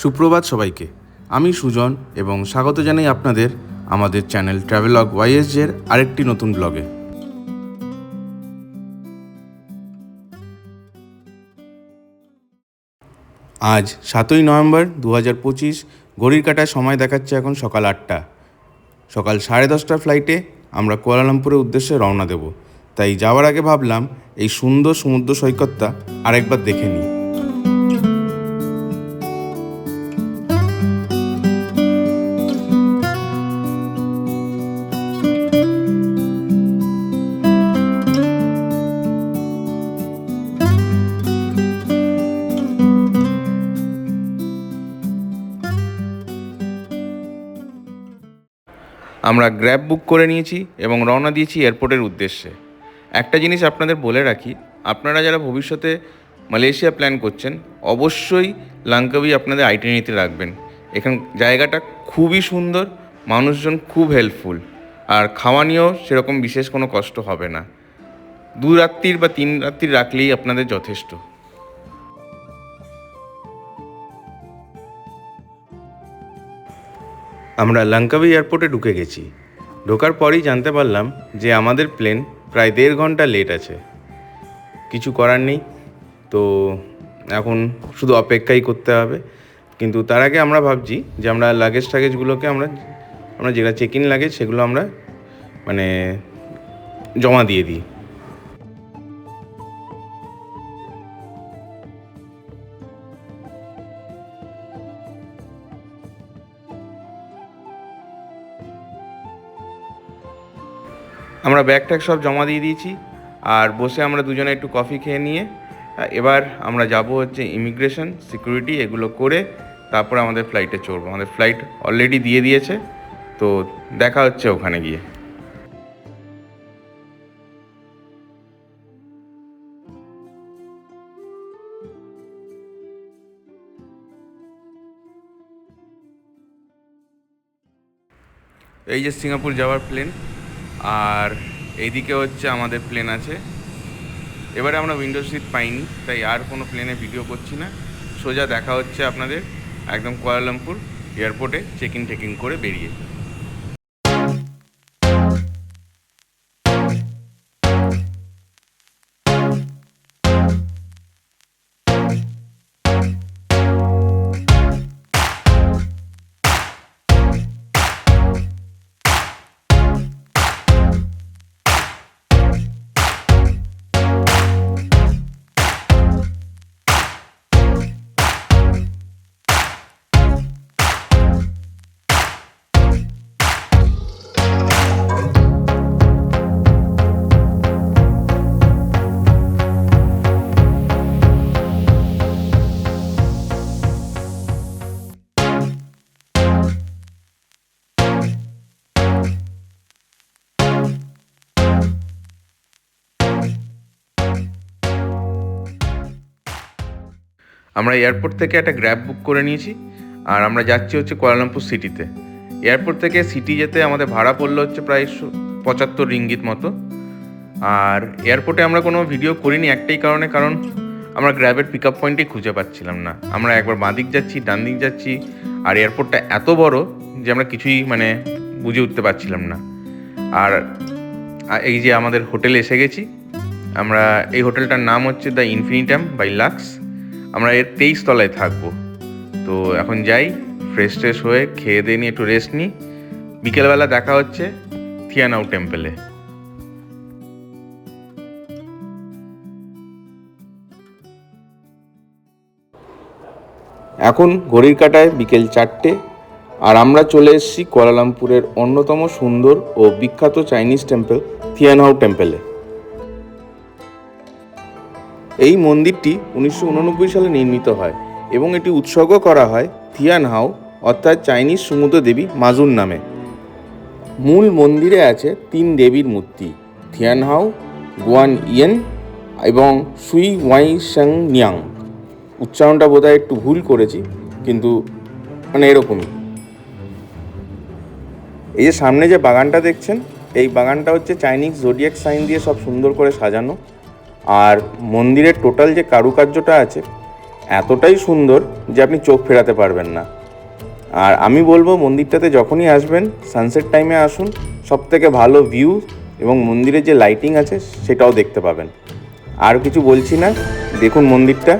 সুপ্রভাত সবাইকে। আমি সুজন এবং স্বাগত জানাই আপনাদের আমাদের চ্যানেল ট্রাভেলগ ওয়াইএসজের আরেকটি নতুন ব্লগে। আজ সাতই নভেম্বর দু হাজার পঁচিশ, ঘড়ির কাটায় সময় দেখাচ্ছে এখন সকাল আটটা। সকাল সাড়ে দশটার ফ্লাইটে আমরা কুয়ালালামপুরের উদ্দেশ্যে রওনা দেব। তাই যাওয়ার আগে ভাবলাম এই সুন্দর সমুদ্র সৈকতটা আরেকবার দেখে নিই। আমরা গ্র্যাব বুক করে নিয়েছি এবং রওনা দিয়েছি এয়ারপোর্টের উদ্দেশ্যে। একটা জিনিস আপনাদের বলে রাখি, আপনারা যারা ভবিষ্যতে মালয়েশিয়া প্ল্যান করছেন, অবশ্যই লাঙ্কাবি আপনাদের আইটেনিতে রাখবেন। এখান, জায়গাটা খুবই সুন্দর, মানুষজন খুব হেল্পফুল আর খাওয়া নিয়েও সেরকম বিশেষ কোনো কষ্ট হবে না। দু রাত্রির বা তিন রাত্রির রাখলেই আপনাদের যথেষ্ট। আমরা লঙ্কাবি এয়ারপোর্টে ঢুকে গেছি। ঢোকার পরেই জানতে পারলাম যে আমাদের প্লেন প্রায় দেড় ঘণ্টা লেট আছে। কিছু করার নেই। তো এখন শুধু অপেক্ষাই করতে হবে। কিন্তু তার আগে আমরা ভাবছি যে আমরা লাগেজ টাগেজগুলোকে আমরা আমরা যেটা চেক ইন লাগেজ সেগুলো আমরা মানে জমা দিয়ে দিই। আমরা ব্যাগ ট্যাগ সব জমা দিয়ে দিয়েছি আর বসে আমরা দুজনে একটু কফি খেয়ে নিয়ে এবার আমরা যাব হচ্ছে ইমিগ্রেশন সিকিউরিটি এগুলো করে তারপর আমাদের ফ্লাইটে চড়বো। আমাদের ফ্লাইট অলরেডি দিয়ে দিয়েছে, তো দেখা হচ্ছে ওখানে গিয়ে। এই যে সিঙ্গাপুর যাওয়ার প্লেন আর এইদিকে হচ্ছে আমাদের প্লেন আছে। এবারে আমরা উইন্ডো সিট পাইনি, তাই আর কোনো প্লেনে ভিডিও করছি না। সোজা দেখা হচ্ছে আপনাদের, একদম কুয়ালালামপুর এয়ারপোর্টে চেক ইন টেকিং করে বেরিয়ে। আমরা এয়ারপোর্ট থেকে একটা গ্র্যাব বুক করে নিয়েছি, আর আমরা যাচ্ছি হচ্ছে কুয়ালালামপুর সিটিতে এয়ারপোর্ট থেকে সিটি যেতে আমাদের ভাড়া পড়ল হচ্ছে প্রায় পঁচাত্তর রিঙ্গিত মতো। আর এয়ারপোর্টে আমরা কোনো ভিডিও করিনি একটাই কারণে, কারণ আমরা গ্র্যাবের পিক আপ পয়েন্টই খুঁজে পাচ্ছিলাম না। আমরা একবার বাঁ দিক যাচ্ছি ডান দিক যাচ্ছি, আর এয়ারপোর্টটা এত বড় যে আমরা কিছুই মানে বুঝে উঠতে পারছিলাম না। আর এই যে আমাদের হোটেলে এসে গেছি, আমরা এই হোটেলটার নাম হচ্ছে দ্য ইনফিনিটাম বাই লাক্স। আমরা এর তেইশ তলায় থাকব। তো এখন যাই ফ্রেশ ট্রেশ হয়ে খেয়ে দিয়ে নিয়ে একটু রেস্ট নিই। বিকেলবেলা দেখা হচ্ছে থিয়ানাউ টেম্পলে এখন ঘড়ির কাটায় বিকেল চারটে, আর আমরা চলে এসেছি কুয়ালালামপুরের অন্যতম সুন্দর ও বিখ্যাত চাইনিজ টেম্পল থিয়ানহাউ টেম্পলে এই মন্দিরটি উনিশশো উননব্বই সালে নির্মিত হয় এবং এটি উৎসর্গ করা হয় থিয়ানহাউ অর্থাৎ চাইনিজ সমুদ্র দেবী মাজুন নামে। মূল মন্দিরে আছে তিন দেবীর মূর্তি থিয়ানহাউ গুয়ান ইয়েন এবং সুই ওয়াই শ্যাং নিয়াং। উচ্চারণটা বোধহয় একটু ভুল করেছি, কিন্তু মানে এরকমই। এই যে সামনে যে বাগানটা দেখছেন, এই বাগানটা হচ্ছে চাইনিজ জোডিয়াক সাইন দিয়ে সব সুন্দর করে সাজানো। আর মন্দিরের টোটাল যে কারুকার্যটা আছে, এতটাই সুন্দর যে আপনি চোখ ফেরাতে পারবেন না। আর আমি বলব, মন্দিরটাতে যখনই আসবেন সানসেট টাইমে আসুন সব থেকে ভালো ভিউ এবং মন্দিরের যে লাইটিং আছে, সেটাও দেখতে পাবেন। আর কিছু বলছি না, দেখুন মন্দিরটা,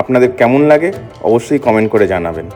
আপনাদের কেমন লাগে, অবশ্যই কমেন্ট করে জানাবেন।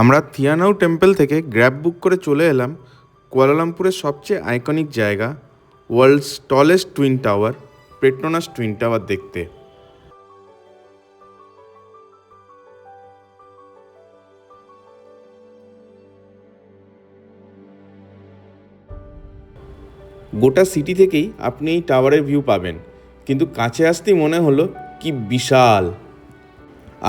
আমরা থিয়ানাউ টেম্পল থেকে গ্র্যাব বুক করে চলে এলাম কুয়ালালামপুরের সবচেয়ে আইকনিক জায়গা, world's tallest twin tower Petronas twin tower দেখতে। গোটা সিটি থেকেই আপনি এই টাওয়ারের ভিউ পাবেন, কিন্তু কাছে আসতেই মনে হলো কি বিশাল।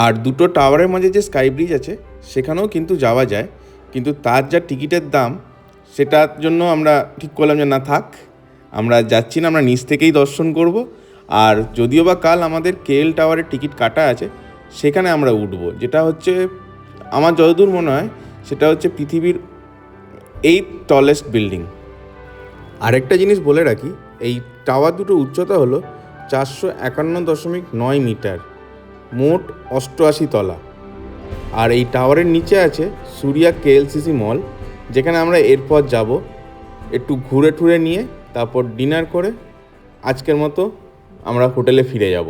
আর দুটো টাওয়ারের মাঝে যে স্কাই ব্রিজ আছে সেখানেও কিন্তু যাওয়া যায়। কিন্তু তার যা টিকিটের দাম, সেটার জন্য আমরা ঠিক করলাম যে না থাক, আমরা যাচ্ছি না, আমরা নিচ থেকেই দর্শন করব। আর যদিও বা কাল আমাদের কেএল টাওয়ারের টিকিট কাটা আছে, সেখানে আমরা উঠবো। যেটা হচ্ছে, আমার যতদূর মনে হয়, সেটা হচ্ছে পৃথিবীর এইট টলেস্ট বিল্ডিং আরেকটা জিনিস বলে রাখি, এই টাওয়ার দুটো উচ্চতা হলো চারশো একান্ন দশমিক নয় মিটার, মোট অষ্টআশি তলা। আর এই টাওয়ারের নিচে আছে সুরিয়া কেএলসিসি মল, যেখানে আমরা এরপর যাব একটু ঘুরে টুরে নিয়ে, তারপর ডিনার করে আজকের মতো আমরা হোটেলে ফিরে যাব।